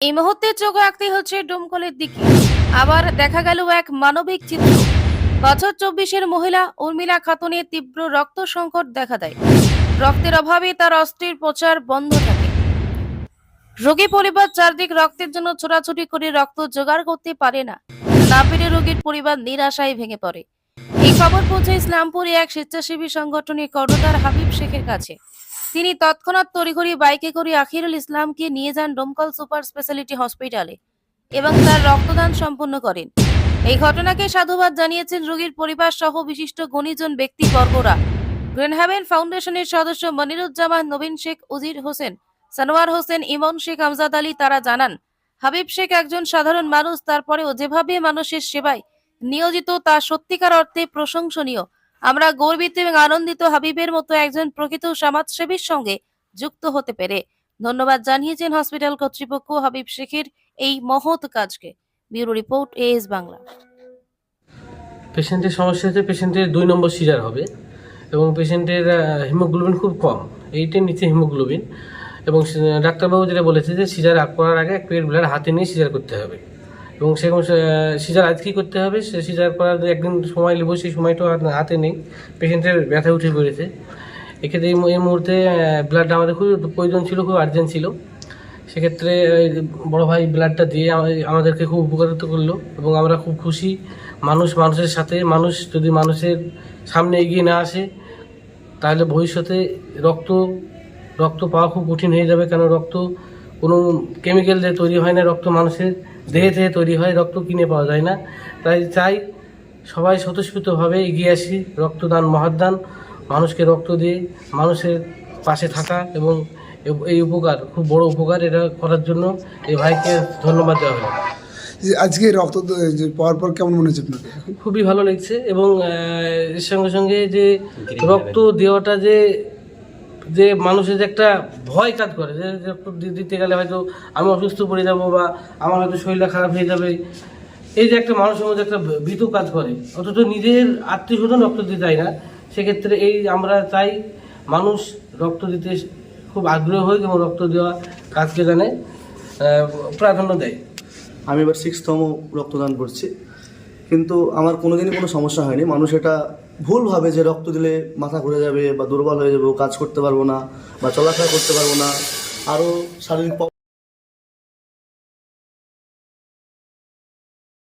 এই মুহূর্তে চোখ রাখতে হচ্ছে ডোমকলের দিকে। আবার দেখা গেল এক মানবিক চিত্র। বছর চব্বিশের মহিলা উর্মিলা খাতুনের তীব্র রক্ত সংকট দেখা দেয়। রক্তের অভাবে তার অস্ত্রের প্রচার বন্ধ থাকে। রোগী পরিবার চারদিক রক্তের জন্য ছোটাছুটি করে রক্ত জোগাড় করতে পারে না। না পেরে রোগীর পরিবার নিরাশায় ভেঙে পড়ে। এই খবর পৌঁছে ইসলামপুরে এক স্বেচ্ছাসেবী সংগঠনের কর্ণধার হাবিব শেখের কাছে। তিনি তৎক্ষণাৎ তড়িঘড়ি বাইকে করে আখিরুল ইসলামকে নিয়ে যান ডোমকল সুপার স্পেশালিটি হসপিটালে এবং তার রক্তদান সম্পন্ন করেন। এই ঘটনাকে সাধুবাদ জানিয়েছেন রোগীর পরিবার সহ বিশিষ্ট গণিজন ব্যক্তিবর্গরা। গ্রেন হ্যাভেন ফাউন্ডেশনের সদস্য মনিরুজ্জামান, নবীন শেখ, উজির হোসেন, সানোয়ার হোসেন, ইমন শেখ, আমজাদ আলী তারা জানান, হাবিব শেখ একজন সাধারণ মানুষ, তারপরেও যেভাবে মানুষের সেবায় নিয়োজিত, তা সত্যিকার অর্থে প্রশংসনীয়। আমরা গর্বিত এবং আনন্দিত হাবিবের মতো একজন প্রকৃত সমাজসেবীর সঙ্গে যুক্ত হতে পেরে ধন্যবাদ জানিয়েছেন হসপিটাল কর্তৃপক্ষ হাবিব শেখের এই মহৎ কাজকে। Bureau report, AS Bangla. পেশেন্টের সমস্যা হচ্ছে পেশেন্টের দুই নম্বর সিজার হবে এবং পেশেন্টের হিমোগ্লোবিন খুব কম এইটের নিচে হিমোগ্লোবিন। এবং ডাক্তারবাবু যেটা বলেছে যে সিজার করার আগে এক প্লেট ব্লাড হাতে নিয়ে সিজার করতে হবে। এবং সেরকম সিজার আজকেই করতে হবে? সে সিজার করার একদিন সময় নেব, সেই সময়টাও হাত- নেই। পেশেন্টের ব্যথা উঠে পড়েছে। এক্ষেত্রে এই মুহূর্তে ব্লাডটা আমাদের খুব প্রয়োজন ছিল, খুব আর্জেন্ট ছিল। সেক্ষেত্রে বড় ভাই ব্লাডটা দিয়ে আমাদেরকে খুব উপকারিত করল এবং আমরা খুব খুশি। মানুষ মানুষের সাথে, মানুষ যদি মানুষের সামনে এগিয়ে না আসে, তাহলে ভবিষ্যতে রক্ত রক্ত পাওয়া খুব কঠিন হয়ে যাবে। কেন? রক্ত কোনো কেমিক্যাল দিয়ে তৈরি হয় না। রক্ত মানুষের দেহে থেকে তৈরি হয় রক্ত কিনে পাওয়া যায় না। তাই চাই সবাই স্বতঃস্ফূর্তভাবে এগিয়ে আসি রক্তদান মহাদান মানুষকে রক্ত দিয়ে মানুষের পাশে থাকা এবং এই উপকার খুব বড় উপকার এটা করার জন্য এই ভাইকে ধন্যবাদ দেওয়া হলো। আজকে রক্ত পাওয়ার পর কেমন মনে হচ্ছে আপনাকে খুবই ভালো লাগছে এবং এর সঙ্গে সঙ্গে যে রক্ত দেওয়াটা যে যে মানুষের যে একটা ভয় কাজ করে, যে দিতে গেলে হয়তো আমি অসুস্থ পড়ে যাব বা আমার হয়তো শরীরটা খারাপ হয়ে যাবে। এই যে একটা মানুষের মধ্যে একটা ভীতু কাজ করে, অথচ নিজের আত্মীয় স্বজন রক্ত দিতে চায় না, সেক্ষেত্রে এই আমরা চাই মানুষ রক্ত দিতে খুব আগ্রহ হোক এবং রক্ত দেওয়া কাজকে জানে প্রাধান্য দেয়। আমি এবার সিক্সতম রক্তদান করছি, কিন্তু আমার কোনোদিনই কোনো সমস্যা হয়নি। মানুষ এটা ভুল ভাবে যে রক্ত দিলে মাথা ঘুরে যাবে বা দুর্বল হয়ে যাবে কাজ করতে পারব না বা চলাফেরা করতে পারব না, আরও শারীরিক